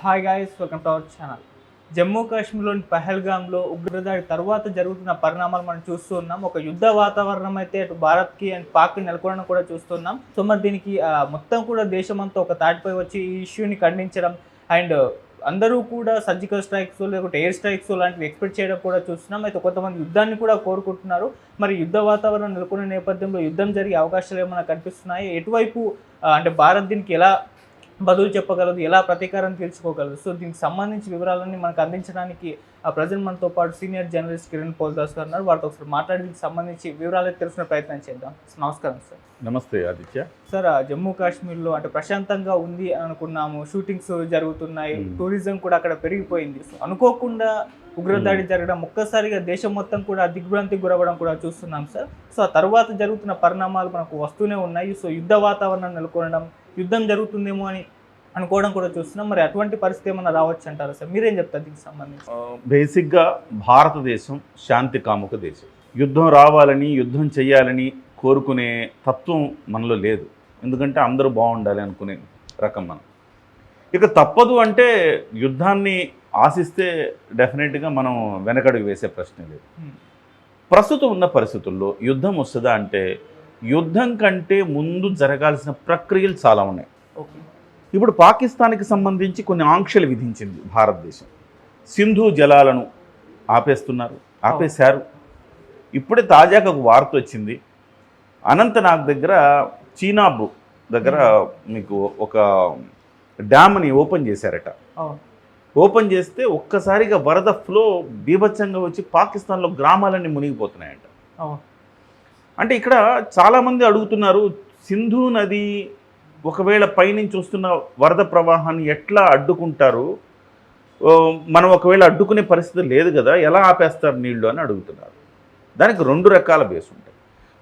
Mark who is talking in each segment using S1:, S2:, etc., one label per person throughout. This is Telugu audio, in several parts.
S1: Hi guys welcome to our channel Jammu కాశ్మీర్లోని పహల్గామ్లో ఉగ్రదాడి తర్వాత జరుగుతున్న పరిణామాలు మనం చూస్తూ ఉన్నాం. ఒక యుద్ధ వాతావరణం అయితే అటు భారత్కి అండ్ పాక్ నెలకొనడం కూడా చూస్తున్నాం. సో మరి దీనికి మొత్తం కూడా దేశమంతా ఒక తాటిపై వచ్చి ఈ ఇష్యూని ఖండించడం అండ్ అందరూ కూడా సర్జికల్ స్ట్రైక్స్ లేకుంటే ఎయిర్ స్ట్రైక్స్ లాంటివి ఎక్స్పెక్ట్ చేయడం కూడా చూస్తున్నాం. అయితే కొంతమంది యుద్ధాన్ని కూడా కోరుకుంటున్నారు. మరి యుద్ధ వాతావరణం నెలకొన్న నేపథ్యంలో యుద్ధం జరిగే అవకాశాలు ఏమైనా కనిపిస్తున్నాయి? ఎటువైపు అంటే భారత్ దీనికి ఎలా బదులు చెప్పగలదు ఎలా ప్రతీకారం తీర్చుకోగలదు సో దీనికి సంబంధించి వివరాలన్నీ మనకు అందించడానికి ప్రజెంట్ మనతో పాటు సీనియర్ జర్నలిస్ట్ కిరణ్ పోల్దాస్ గారు ఉన్నారు. వారితో ఒకసారి మాట్లాడి దీనికి సంబంధించి వివరాలు తెలుసుకునే ప్రయత్నం చేద్దాం. నమస్కారం సార్.
S2: నమస్తే ఆదిత్య.
S1: సార్ ఆ జమ్మూ కాశ్మీర్లో అంటే ప్రశాంతంగా ఉంది అని అనుకున్నాము. షూటింగ్స్ జరుగుతున్నాయి. టూరిజం కూడా అక్కడ పెరిగిపోయింది. సో అనుకోకుండా ఉగ్రదాడి జరగడం ఒక్కసారిగా దేశం మొత్తం కూడా దిగ్భ్రాంతికి గురవడం కూడా చూస్తున్నాం సార్. సో ఆ తర్వాత జరుగుతున్న పరిణామాలు మనకు వస్తూనే ఉన్నాయి. సో యుద్ధ వాతావరణం నెలకొనడం యుద్ధం జరుగుతుందేమో అని అనుకోవడం కూడా చూస్తున్నాం. మరి అటువంటి పరిస్థితి ఏమైనా రావచ్చు అంటారా సార్? మీరేం చెప్తారు దీనికి సంబంధించి?
S2: బేసిక్గా భారతదేశం శాంతి కాముక దేశం. యుద్ధం రావాలని యుద్ధం చేయాలని కోరుకునే తత్వం మనలో లేదు. ఎందుకంటే అందరూ బాగుండాలి అనుకునే రకం మనం. ఇక తప్పదు అంటే యుద్ధాన్ని ఆశిస్తే డెఫినెట్గా మనం వెనకడుగు వేసే ప్రశ్న లేదు. ప్రస్తుతం ఉన్న పరిస్థితుల్లో యుద్ధం వస్తుందా అంటే యుద్ధం కంటే ముందు జరగాల్సిన ప్రక్రియలు చాలా ఉన్నాయి.
S1: ఓకే.
S2: ఇప్పుడు పాకిస్తాన్కి సంబంధించి కొన్ని ఆంక్షలు విధించింది భారతదేశం. సింధు జలాలను ఆపేస్తున్నారు ఆపేశారు. ఇప్పుడే తాజాగా ఒక వార్త వచ్చింది. అనంతనాగ్ దగ్గర చీనాబు దగ్గర మీకు ఒక డ్యామ్ని ఓపెన్ చేశారట. ఓపెన్ చేస్తే ఒక్కసారిగా వరద ఫ్లో బీభత్సంగా వచ్చి పాకిస్తాన్లో గ్రామాలన్నీ మునిగిపోతున్నాయంట. అంటే ఇక్కడ చాలామంది అడుగుతున్నారు సింధు నది ఒకవేళ పైనుంచి వస్తున్న వరద ప్రవాహాన్ని ఎట్లా అడ్డుకుంటారు? మనం ఒకవేళ అడ్డుకునే పరిస్థితి లేదు కదా ఎలా ఆపేస్తారు నీళ్ళు అని అడుగుతున్నారు. దానికి రెండు రకాల బేస్ ఉంటాయి.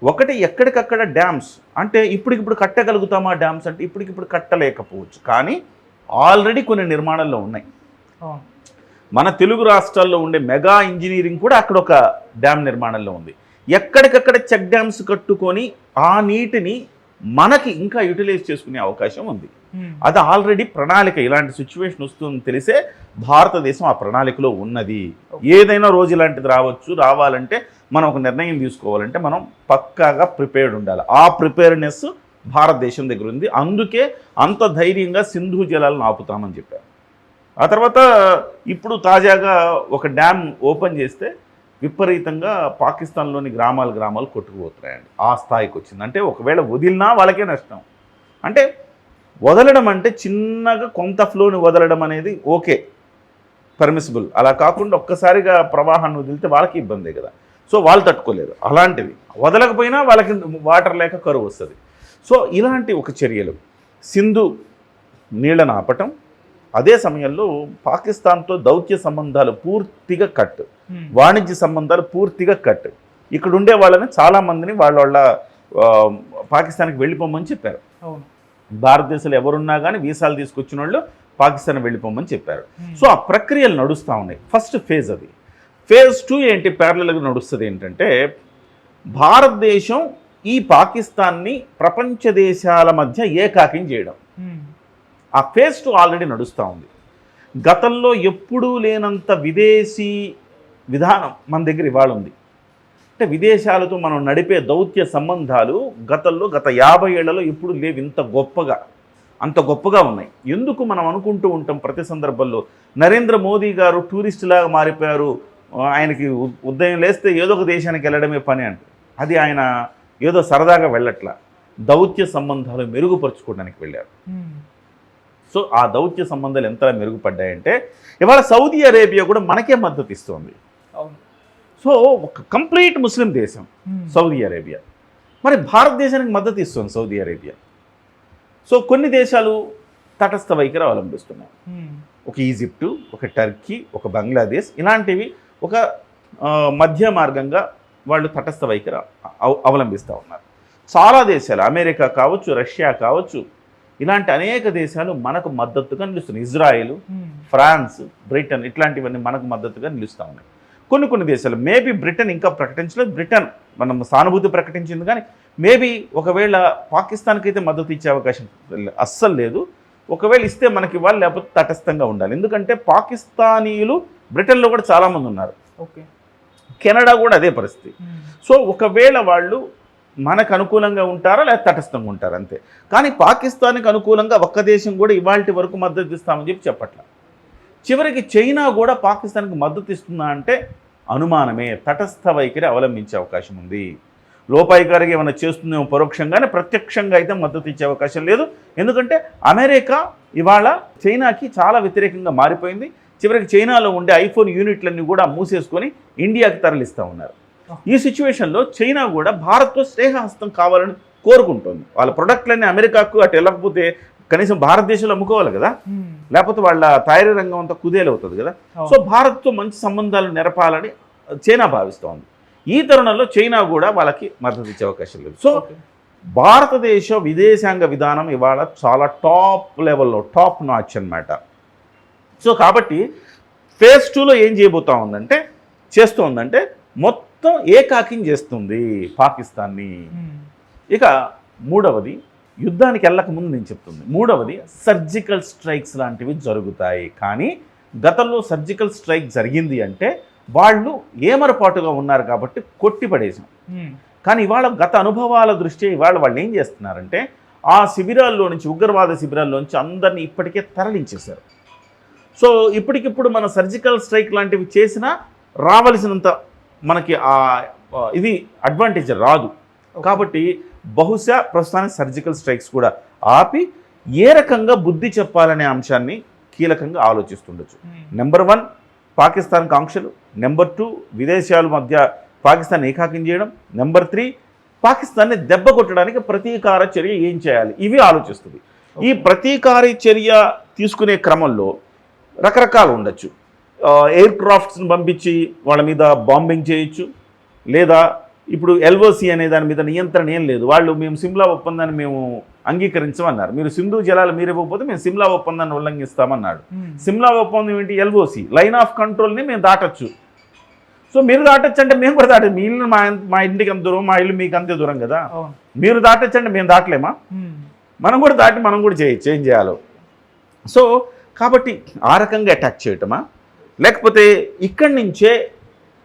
S2: ఒకటి ఎక్కడికక్కడ డ్యామ్స్ అంటే ఇప్పటికిప్పుడు కట్టగలుగుతామా డ్యామ్స్ అంటే ఇప్పటికిప్పుడు కట్టలేకపోవచ్చు. కానీ ఆల్రెడీ కొన్ని నిర్మాణాల్లో ఉన్నాయి. మన తెలుగు రాష్ట్రాల్లో ఉండే మెగా ఇంజనీరింగ్ కూడా అక్కడ ఒక డ్యామ్ నిర్మాణంలో ఉంది. ఎక్కడికక్కడ చెక్ డ్యామ్స్ కట్టుకొని ఆ నీటిని మనకి ఇంకా యూటిలైజ్ చేసుకునే అవకాశం ఉంది. అది ఆల్రెడీ ప్రణాళిక ఇలాంటి సిచ్యువేషన్ వస్తుందని తెలిసే భారతదేశం ఆ ప్రణాళికలో ఉన్నది. ఏదైనా రోజు ఇలాంటిది రావచ్చు రావాలంటే మనం ఒక నిర్ణయం తీసుకోవాలంటే మనం పక్కాగా ప్రిపేర్డ్ ఉండాలి. ఆ ప్రిపేర్నెస్ భారతదేశం దగ్గర ఉంది. అందుకే అంత ధైర్యంగా సింధు జలాలను ఆపుతామని చెప్పారు. ఆ తర్వాత ఇప్పుడు తాజాగా ఒక డ్యామ్ ఓపెన్ చేస్తే విపరీతంగా పాకిస్తాన్లోని గ్రామాలు గ్రామాలు కొట్టుకుపోతున్నాయండి. ఆ స్థాయికి వచ్చింది. అంటే ఒకవేళ వదిలినా వాళ్ళకే నష్టం. అంటే వదలడం అంటే చిన్నగా కొంత ఫ్లోని వదలడం అనేది ఓకే. పర్మిసిబుల్ అలా కాకుండా ఒక్కసారిగా ప్రవాహాన్ని వదిలితే వాళ్ళకి ఇబ్బందే కదా. సో వాళ్ళు తట్టుకోలేరు. అలాంటివి. వదలకపోయినా వాళ్ళకి వాటర్ లేక కరువు వస్తుంది. సో ఇలాంటి ఒక చర్యలు. సింధు నీళ్ళను ఆపటం అదే సమయంలో పాకిస్తాన్తో దౌత్య సంబంధాలు పూర్తిగా కట్. వాణిజ్య సంబంధాలు పూర్తిగా కట్. ఇక్కడ ఉండే వాళ్ళని చాలామందిని వాళ్ళ వాళ్ళ పాకిస్తాన్కి వెళ్ళిపోమని చెప్పారు. భారతదేశంలో ఎవరున్నా కానీ వీసాలు తీసుకొచ్చిన వాళ్ళు పాకిస్తాన్ వెళ్ళిపోమని చెప్పారు. సో ఆ ప్రక్రియలు నడుస్తూ ఉన్నాయి. ఫస్ట్ ఫేజ్ అది. ఫేజ్ టూ ఏంటి? ప్యారలల్గా నడుస్తుంది ఏంటంటే భారతదేశం ఈ పాకిస్తాన్ని ప్రపంచ దేశాల మధ్య ఏకాకిం చేయడం. ఆ ఫేజ్ టూ ఆల్రెడీ నడుస్తూ ఉంది. గతంలో ఎప్పుడూ లేనంత విదేశీ విధానం మన దగ్గర ఇవాళ ఉంది. అంటే విదేశాలతో మనం నడిపే దౌత్య సంబంధాలు గతంలో గత యాభై ఏళ్ళలో ఎప్పుడు లేవు ఇంత గొప్పగా. అంత గొప్పగా ఉన్నాయి. ఎందుకు మనం అనుకుంటూ ఉంటాం ప్రతి సందర్భంలో? నరేంద్ర మోదీ గారు టూరిస్టులాగా మారిపోయారు. ఆయనకి ఉదయం లేస్తే ఏదో ఒక దేశానికి వెళ్ళడమే పని అంటే. అది ఆయన ఏదో సరదాగా వెళ్ళట్లా. దౌత్య సంబంధాలు మెరుగుపరుచుకోవడానికి వెళ్ళారు. సో ఆ దౌత్య సంబంధాలు ఎంత మెరుగుపడ్డాయంటే ఇవాళ సౌదీ అరేబియా కూడా మనకే మద్దతు ఇస్తుంది. సో ఒక కంప్లీట్ ముస్లిం దేశం. Saudi Arabia. మరి భారతదేశానికి మద్దతు ఇస్తుంది సౌదీ అరేబియా. సో కొన్ని దేశాలు తటస్థ వైఖరి అవలంబిస్తున్నాయి. ఒక ఈజిప్టు ఒక టర్కీ ఒక బంగ్లాదేశ్ ఇలాంటివి ఒక మధ్య మార్గంగా వాళ్ళు తటస్థ వైఖరి అవ- అవలంబిస్తూ ఉన్నారు. చాలా దేశాలు అమెరికా కావచ్చు రష్యా కావచ్చు ఇలాంటి అనేక దేశాలు మనకు మద్దతుగా నిలుస్తున్నాయి. Israel
S1: Hmm.
S2: ఫ్రాన్స్ బ్రిటన్ ఇట్లాంటివన్నీ మనకు మద్దతుగా నిలుస్తూ ఉన్నాయి. కొన్ని కొన్ని దేశాలు మేబీ బ్రిటన్ ఇంకా ప్రకటించలేదు. బ్రిటన్ మనం సానుభూతి ప్రకటించింది కానీ మేబీ ఒకవేళ పాకిస్తాన్కి అయితే మద్దతు ఇచ్చే అవకాశం అస్సలు లేదు. ఒకవేళ ఇస్తే మనకి ఇవ్వాలి లేకపోతే తటస్థంగా ఉండాలి. ఎందుకంటే పాకిస్తానీయులు బ్రిటన్లో కూడా చాలామంది ఉన్నారు.
S1: ఓకే.
S2: కెనడా కూడా అదే పరిస్థితి. సో ఒకవేళ వాళ్ళు మనకు అనుకూలంగా ఉంటారా లేదా తటస్థంగా ఉంటారా? అంతే. కానీ పాకిస్తాన్కి అనుకూలంగా ఒక్క దేశం కూడా ఇవాళ వరకు మద్దతు ఇస్తామని చెప్పి చెప్పట్ల. చివరికి చైనా కూడా పాకిస్తాన్కి మద్దతు ఇస్తుందా అంటే అనుమానమే. తటస్థ వైఖరి అవలంబించే అవకాశం ఉంది. లోపాయి గారికి ఏమైనా చేస్తుందేమో పరోక్షంగానే ప్రత్యక్షంగా అయితే మద్దతు ఇచ్చే అవకాశం లేదు. ఎందుకంటే అమెరికా ఇవాళ చైనాకి చాలా వ్యతిరేకంగా మారిపోయింది. చివరికి చైనాలో ఉండే ఐఫోన్ యూనిట్లన్నీ కూడా మూసేసుకొని ఇండియాకి తరలిస్తూ ఉన్నారు. ఈ సిచ్యువేషన్లో చైనా కూడా భారత్తో స్నేహహస్తం కావాలని కోరుకుంటుంది. వాళ్ళ ప్రొడక్ట్లన్నీ అమెరికాకు అటు వెళ్ళకపోతే కనీసం భారతదేశంలో అమ్ముకోవాలి కదా? లేకపోతే వాళ్ళ తయారీ రంగం అంతా కుదేలవుతుంది కదా. సో భారత్తో మంచి సంబంధాలు నెరపాలని చైనా భావిస్తోంది. ఈ తరుణంలో చైనా కూడా వాళ్ళకి మద్దతు ఇచ్చే అవకాశం లేదు. సో. భారతదేశ విదేశాంగ విధానం ఇవాళ చాలా టాప్ లెవెల్లో టాప్ నాచ్ అన్నమాట. సో కాబట్టి ఫేజ్ టూలో ఏం చేయబోతా ఉందంటే చేస్తోందంటే మొత్తం ఏకాకిం చేస్తుంది పాకిస్తాన్ని.
S1: మ్మ్.
S2: ఇక మూడవది యుద్ధానికి వెళ్ళక ముందు నేను చెప్తుంది. మూడవది సర్జికల్ స్ట్రైక్స్ లాంటివి జరుగుతాయి. కానీ గతంలో సర్జికల్ స్ట్రైక్ జరిగింది అంటే వాళ్ళు ఏమరపాటుగా ఉన్నారు కాబట్టి కొట్టి పడేసాం
S1: మ్మ్.
S2: కానీ ఇవాళ గత అనుభవాల దృష్ట్యా ఇవాళ వాళ్ళు ఏం చేస్తున్నారంటే ఆ శిబిరాల్లో నుంచి ఉగ్రవాద శిబిరాల్లో నుంచి అందరినీ ఇప్పటికే తరలించేశారు. సో ఇప్పటికిప్పుడు మన సర్జికల్ స్ట్రైక్ లాంటివి చేసినా రావలసినంత మనకి ఆ ఇది అడ్వాంటేజ్ రాదు. కాబట్టి బహుశా ప్రస్తుతానికి సర్జికల్ స్ట్రైక్స్ కూడా ఆపి ఏ రకంగా బుద్ధి చెప్పాలనే అంశాన్ని కీలకంగా ఆలోచిస్తుండొచ్చు. నెంబర్ వన్ పాకిస్తాన్ కాంక్షలు. నెంబర్ టూ విదేశాల మధ్య పాకిస్తాన్ ఏకాకిం చేయడం. నెంబర్ త్రీ పాకిస్తాన్ని దెబ్బ కొట్టడానికి ప్రతీకార చర్య ఏం చేయాలి? ఇవి ఆలోచిస్తుంది. ఈ ప్రతీకార చర్య తీసుకునే క్రమంలో రకరకాలు ఉండొచ్చు. ఎయిర్ క్రాఫ్ట్స్ని పంపించి వాళ్ళ మీద బాంబింగ్ చేయొచ్చు. లేదా ఇప్పుడు ఎల్ఓసి అనే దాని మీద నియంత్రణ ఏం లేదు. వాళ్ళు మేము సిమ్లా ఒప్పందాన్ని మేము అంగీకరించమన్నారు. మీరు సింధు జలాలు మీరు ఇవ్వకపోతే మేము సిమ్లా ఒప్పందాన్ని ఉల్లంఘిస్తామన్నాడు. సిమ్లా ఒప్పందం ఏంటి? ఎల్ఓసి. లైన్ ఆఫ్ కంట్రోల్ని మేము దాటొచ్చు. సో మీరు దాటొచ్చు అంటే మేము కూడా దాటచ్చు మీ ఇల్లు మా మా ఇంటికి అంత దూరం మా ఇల్లు మీకు అంతే దూరం కదా? మీరు దాటొచ్చు అంటే మేము దాటలేమా. మనం కూడా దాటి మనం కూడా చేయొచ్చు ఏం చేయాలో. సో కాబట్టి ఆ రకంగా అటాక్ చేయటమా? లేకపోతే ఇక్కడి నుంచే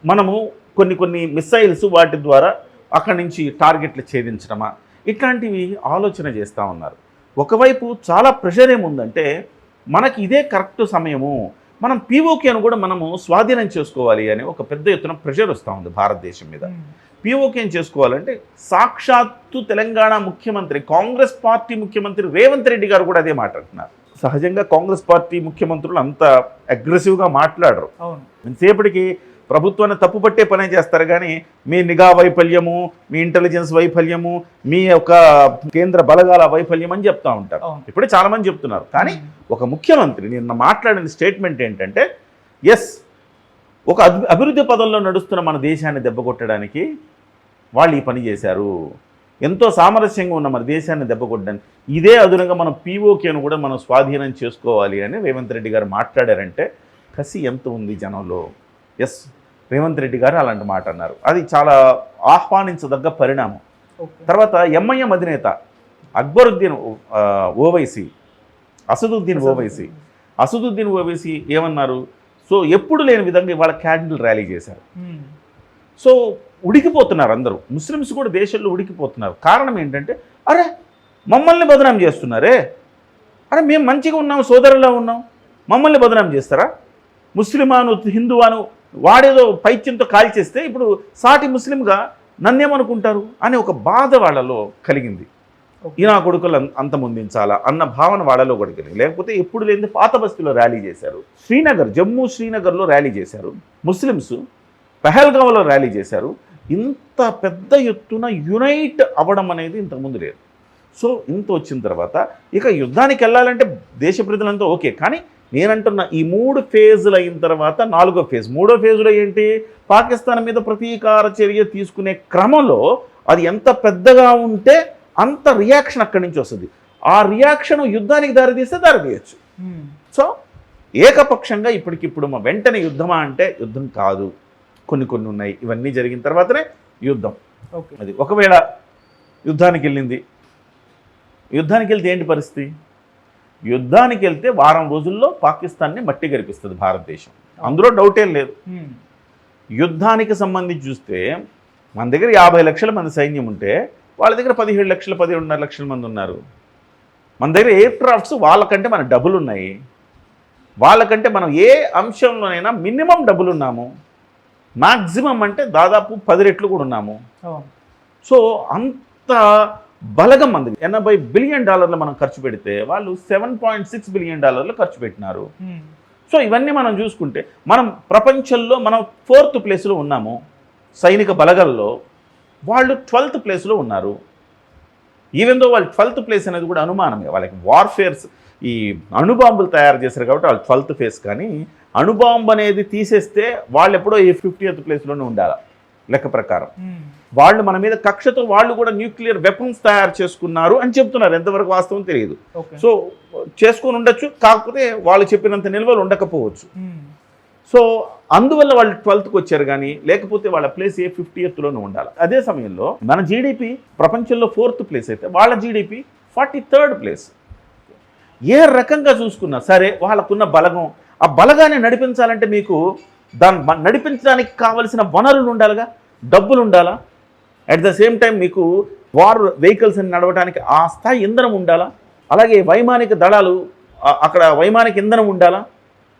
S2: మనము కొన్ని కొన్ని మిసైల్స్ వాటి ద్వారా అక్కడి నుంచి టార్గెట్లు ఛేదించడమా? ఇట్లాంటివి ఆలోచన చేస్తూ ఉన్నారు. ఒకవైపు చాలా ప్రెషర్ ఏముందంటే మనకి ఇదే కరెక్ట్ సమయము మనం పీఓకేను కూడా మనము స్వాధీనం చేసుకోవాలి అని ఒక పెద్ద ఎత్తున ప్రెషర్ వస్తూ ఉంది భారతదేశం మీద.
S1: మ్మ్.
S2: పీఓకేం చేసుకోవాలంటే సాక్షాత్తు తెలంగాణ ముఖ్యమంత్రి కాంగ్రెస్ పార్టీ ముఖ్యమంత్రి రేవంత్ రెడ్డి గారు కూడా అదే మాట్లాడుతున్నారు సహజంగా కాంగ్రెస్ పార్టీ ముఖ్యమంత్రులు అంత అగ్రెసివ్గా మాట్లాడరు.
S1: అవును.
S2: ఎంతసేపటికి ప్రభుత్వాన్ని తప్పుపట్టే పనే చేస్తారు కానీ మీ నిఘా వైఫల్యము మీ ఇంటెలిజెన్స్ వైఫల్యము మీ యొక్క కేంద్ర బలగాల వైఫల్యం అని చెప్తా ఉంటారు. ఇప్పుడే చాలామంది చెప్తున్నారు. కానీ ఒక ముఖ్యమంత్రి నిన్న మాట్లాడిన స్టేట్మెంట్ ఏంటంటే ఎస్ ఒక అభి- అభివృద్ధి పదంలో నడుస్తున్న మన దేశాన్ని దెబ్బకొట్టడానికి వాళ్ళు ఈ పని చేశారు. ఎంతో సామరస్యంగా ఉన్న మన దేశాన్ని దెబ్బకొట్టడానికి ఇదే అదునుగా మనం పీఓకేను కూడా మనం స్వాధీనం చేసుకోవాలి అని రేవంత్ రెడ్డి గారు మాట్లాడారంటే కసి ఎంత ఉంది జనంలో? ఎస్ రేవంత్ రెడ్డి గారు అలాంటి మాట అన్నారు. అది చాలా ఆహ్వానించదగ్గ పరిణామం. తర్వాత ఎంఐఎం అధినేత అక్బరుద్దీన్ ఓవైసీ అసదుద్దీన్ ఓవైసీ. అసదుద్దీన్ ఓవైసీ ఏమన్నారు? సో ఎప్పుడు లేని విధంగా ఇవాళ క్యాండిల్ ర్యాలీ చేశారు. సో ఉడికిపోతున్నారు అందరూ. ముస్లిమ్స్ కూడా దేశంలో ఉడికిపోతున్నారు. కారణం ఏంటంటే అరే మమ్మల్ని బదనాం చేస్తున్నారే. అరే మేము మంచిగా ఉన్నాం సోదరులా ఉన్నాం. మమ్మల్ని బదనాం చేస్తారా? ముస్లిమాను హిందువాను వాడేదో పైత్యంతో కాల్చేస్తే ఇప్పుడు సాటి ముస్లింగా నన్నేమనుకుంటారు? అనే ఒక బాధ వాళ్ళలో కలిగింది. ఈ నా కొడుకులు అంతమొందించాలా అన్న భావన వాళ్ళలో కూడా కలిగింది. లేకపోతే ఎప్పుడు లేని పాత బస్తీలో ర్యాలీ చేశారు. శ్రీనగర్ జమ్మూ శ్రీనగర్లో ర్యాలీ చేశారు. ముస్లిమ్స్ పెహల్గావ్లో ర్యాలీ చేశారు. ఇంత పెద్ద ఎత్తున యునైట్ అవ్వడం అనేది ఇంతకుముందు లేదు. సో ఇంత వచ్చిన తర్వాత ఇక యుద్ధానికి వెళ్ళాలంటే దేశ ప్రజలంతా ఓకే. కానీ నేనంటున్న ఈ మూడు ఫేజులు అయిన తర్వాత నాలుగో ఫేజ్. మూడో ఫేజ్లో ఏంటి? పాకిస్తాన్ మీద ప్రతీకార చర్య తీసుకునే క్రమంలో అది ఎంత పెద్దగా ఉంటే అంత రియాక్షన్ అక్కడి నుంచి వస్తుంది. ఆ రియాక్షన్ యుద్ధానికి దారితీస్తే దారితీయచ్చు. సో ఏకపక్షంగా ఇప్పటికిప్పుడు మా వెంటనే యుద్ధమా అంటే యుద్ధం కాదు. కొన్ని కొన్ని ఉన్నాయి. ఇవన్నీ జరిగిన తర్వాతనే యుద్ధం.
S1: ఓకే.
S2: అది ఒకవేళ యుద్ధానికి వెళ్ళింది. యుద్ధానికి వెళ్తే ఏంటి పరిస్థితి? యుద్ధానికి వెళ్తే వారం రోజుల్లో పాకిస్తాన్ని మట్టి గరిపిస్తుంది భారతదేశం. అందులో డౌటే లేదు.
S1: ఉమ్,
S2: యుద్ధానికి సంబంధించి చూస్తే మన దగ్గర యాభై లక్షల మంది సైన్యం ఉంటే వాళ్ళ దగ్గర పదిహేడు లక్షల పదిహేడున్నర లక్షల మంది ఉన్నారు. మన దగ్గర ఎయిర్ క్రాఫ్ట్స్ వాళ్ళకంటే మన డబ్బులు ఉన్నాయి. వాళ్ళకంటే మనం ఏ అంశంలోనైనా మినిమం డబ్బులు ఉన్నాము. మ్యాక్సిమం అంటే దాదాపు పది రెట్లు కూడా ఉన్నాము. సో అంత బలగం మంది. ఎనభై బిలియన్ డాలర్లు మనం ఖర్చు పెడితే వాళ్ళు సెవెన్ పాయింట్ సిక్స్ బిలియన్ డాలర్లు ఖర్చు పెట్టినారు. సో ఇవన్నీ మనం చూసుకుంటే మనం ప్రపంచంలో మనం ఫోర్త్ ప్లేస్లో ఉన్నాము. సైనిక బలగల్లో వాళ్ళు ట్వెల్త్ ప్లేస్లో ఉన్నారు. ఈవెన్ దో వాళ్ళు ట్వెల్త్ ప్లేస్ అనేది కూడా అనుమానమే. వాళ్ళకి వార్ఫేర్స్ ఈ అణుబాంబులు తయారు చేశారు కాబట్టి వాళ్ళు ట్వెల్త్ ప్లేస్ కానీ అణుబాంబు అనేది తీసేస్తే వాళ్ళు ఎప్పుడో ఈ ఫిఫ్టీయత్ ప్లేస్లోనే ఉండాలి? లెక్క ప్రకారం. వాళ్ళు మన మీద కక్షతో వాళ్ళు కూడా న్యూక్లియర్ వెపన్స్ తయారు చేసుకున్నారు అని చెప్తున్నారు. ఎంతవరకు వాస్తవం తెలియదు. సో చేసుకొని ఉండొచ్చు. కాకపోతే వాళ్ళు చెప్పినంత నిల్వలు ఉండకపోవచ్చు. సో అందువల్ల వాళ్ళు ట్వెల్త్కి వచ్చారు కానీ లేకపోతే వాళ్ళ ప్లేస్ ఏ ఫిఫ్టీ ఎత్తులోనే ఉండాలి. అదే సమయంలో మన జీడిపి ప్రపంచంలో ఫోర్త్ ప్లేస్ అయితే వాళ్ళ జీడిపి ఫార్టీ థర్డ్ ప్లేస్. ఏ రకంగా చూసుకున్నా సరే వాళ్ళకున్న బలగం ఆ బలగాన్ని నడిపించాలంటే మీకు దాన్ని నడిపించడానికి కావలసిన వనరులు ఉండాలిగా? డబ్బులు ఉండాలా? అట్ ద సేమ్ టైం మీకు వార్ వెహికల్స్ నడవడానికి ఆ స్థాయి ఇంధనం ఉండాలా? అలాగే వైమానిక దళాలు అక్కడ వైమానిక ఇంధనం ఉండాలా?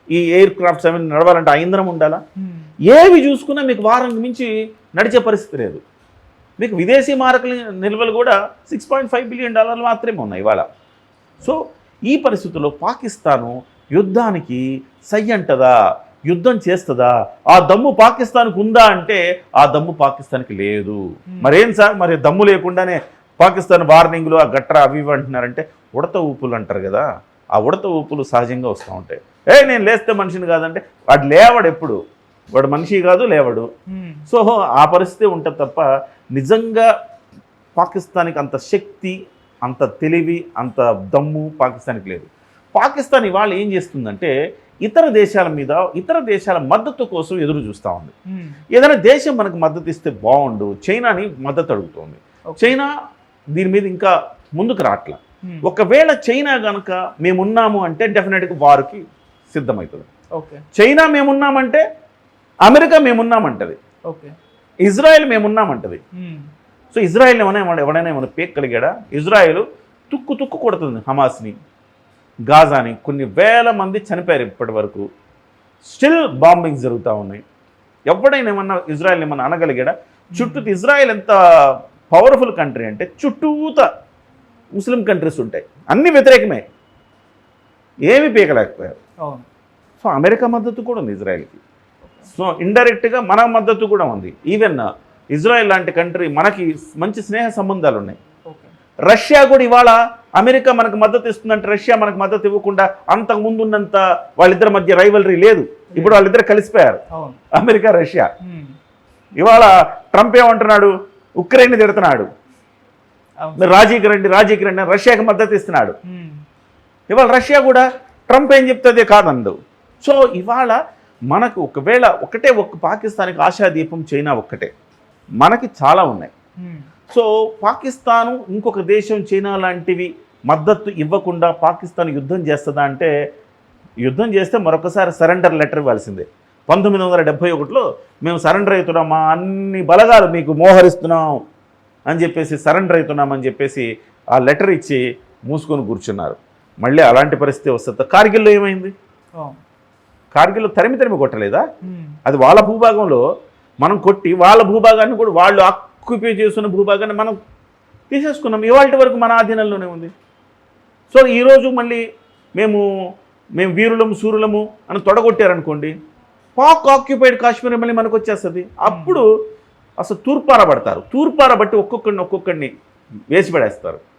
S2: ఈ ఎయిర్ క్రాఫ్ట్స్ అవన్నీ నడవాలంటే ఆ ఇంధనం ఉండాలా?
S1: ఉమ్,
S2: ఏవి చూసుకున్నా మీకు వారం మించి నడిచే పరిస్థితి లేదు. మీకు విదేశీ మారకుల నిల్వలు కూడా సిక్స్ పాయింట్ ఫైవ్ బిలియన్ డాలర్లు మాత్రమే ఉన్నాయి ఇవాళ. సో ఈ పరిస్థితుల్లో పాకిస్తాను యుద్ధానికి సై అంటదా యుద్ధం చేస్తుందా? ఆ దమ్ము పాకిస్తాన్కి ఉందా అంటే ఆ దమ్ము పాకిస్తాన్కి లేదు. మరేం సార్? మరి దమ్ము లేకుండానే పాకిస్తాన్ వార్నింగ్లు ఆ గట్ర అవి ఇవి అంటున్నారంటే ఉడత ఊపులు అంటారు కదా. ఆ ఉడత ఊపులు సహజంగా వస్తూ ఉంటాయి. ఏ నేను లేస్తే మనిషిని కాదంటే వాడు లేవడు ఎప్పుడు? వాడు మనిషి కాదు లేవడు. సో ఆ పరిస్థితి ఉంటుంది తప్ప నిజంగా పాకిస్తాన్కి అంత శక్తి అంత తెలివి అంత దమ్ము పాకిస్తాన్కి లేదు. పాకిస్తాన్ ఇవాళ ఏం చేస్తుందంటే ఇతర దేశాల మీద ఇతర దేశాల మద్దతు కోసం ఎదురు చూస్తూ ఉంది. ఏదైనా దేశం మనకు మద్దతు ఇస్తే బాగుండు చైనాని మద్దతు అడుగుతోంది. చైనా దీని మీద ఇంకా ముందుకు రావట్ల ఒకవేళ చైనా కనుక మేమున్నాము అంటే డెఫినెట్గా వారికి సిద్ధమవుతుంది చైనా మేమున్నామంటే అమెరికా మేమున్నామంటది.
S1: ఓకే.
S2: ఇజ్రాయెల్ మేమున్నామంటది. సో ఇజ్రాయెల్ ఏమైనా ఎవడైనా ఏమైనా పేక్కలిగాడా ఇజ్రాయెల్ తుక్కు తుక్కు కొడుతుంది హమాస్ని. గాజాని కొన్ని వేల మంది చనిపోయారు ఇప్పటి వరకు. స్టిల్ బాంబింగ్స్ జరుగుతూ ఉన్నాయి. ఎవడైనా ఏమన్నా ఇజ్రాయెల్ ఏమన్నా అనగలిగాడా? చుట్టూ ఇజ్రాయెల్ ఎంత పవర్ఫుల్ కంట్రీ అంటే చుట్టూత ముస్లిం కంట్రీస్ ఉంటాయి. అన్ని వ్యతిరేకమే. ఏమీ పీకలేకపోయారు. సో అమెరికా మద్దతు కూడా ఉంది ఇజ్రాయెల్కి. సో ఇండైరెక్ట్గా మన మద్దతు కూడా ఉంది. ఈవెన్ ఇజ్రాయెల్ లాంటి కంట్రీ మనకి మంచి స్నేహ సంబంధాలు ఉన్నాయి. రష్యా కూడా ఇవాళ అమెరికా మనకు మద్దతు ఇస్తుందంటే రష్యా మనకు మద్దతు ఇవ్వకుండా అంతకు ముందు ఉన్నంత వాళ్ళిద్దరి మధ్య రైవలరీ లేదు. ఇప్పుడు వాళ్ళిద్దరు కలిసిపోయారు. America Russia. ఇవాళ ట్రంప్ ఏమంటున్నాడు? ఉక్రెయిన్ తిడుతున్నాడు. రాజీకి రండి రాజీకి రండి రష్యాకి మద్దతు ఇస్తున్నాడు. ఇవాళ రష్యా కూడా ట్రంప్ ఏం చెప్తుంది కాదండు సో ఇవాళ మనకు ఒకవేళ ఒకటే ఒక్క పాకిస్తాన్కి ఆశాదీపం చైనా ఒక్కటే. మనకి చాలా ఉన్నాయి. సో పాకిస్తాను ఇంకొక దేశం చైనా లాంటివి మద్దతు ఇవ్వకుండా పాకిస్తాన్ యుద్ధం చేస్తుందా అంటే యుద్ధం చేస్తే మరొకసారి సరెండర్ లెటర్ ఇవ్వాల్సిందే. పంతొమ్మిది వందల డెబ్బై ఒకటిలో మేము సరెండర్ అవుతున్నాం మా అన్ని బలగాలు మీకు మోహరిస్తున్నాం అని చెప్పేసి సరెండర్ అవుతున్నామని చెప్పేసి ఆ లెటర్ ఇచ్చి మూసుకొని కూర్చున్నారు. మళ్ళీ అలాంటి పరిస్థితి వస్తుంది. కార్గిల్లో ఏమైంది? కార్గిల్లో తరిమి తరిమి కొట్టలేదా? అది వాళ్ళ భూభాగంలో మనం కొట్టి వాళ్ళ భూభాగాన్ని కూడా వాళ్ళు ఆక్యుపై చేస్తున్న భూభాగాన్ని మనం తీసేసుకున్నాం. ఇవాళ వరకు మన ఆధీనంలోనే ఉంది. సో ఈరోజు మళ్ళీ మేము మేము వీరులము సూర్యులము అని తొడగొట్టారనుకోండి పాక్ ఆక్యుపైడ్ కాశ్మీర్ మళ్ళీ మనకు వచ్చేస్తుంది అప్పుడు అసలు తూర్పార పడతారు తూర్పార బట్టి ఒక్కొక్కడిని ఒక్కొక్కడిని వేసి పడేస్తారు.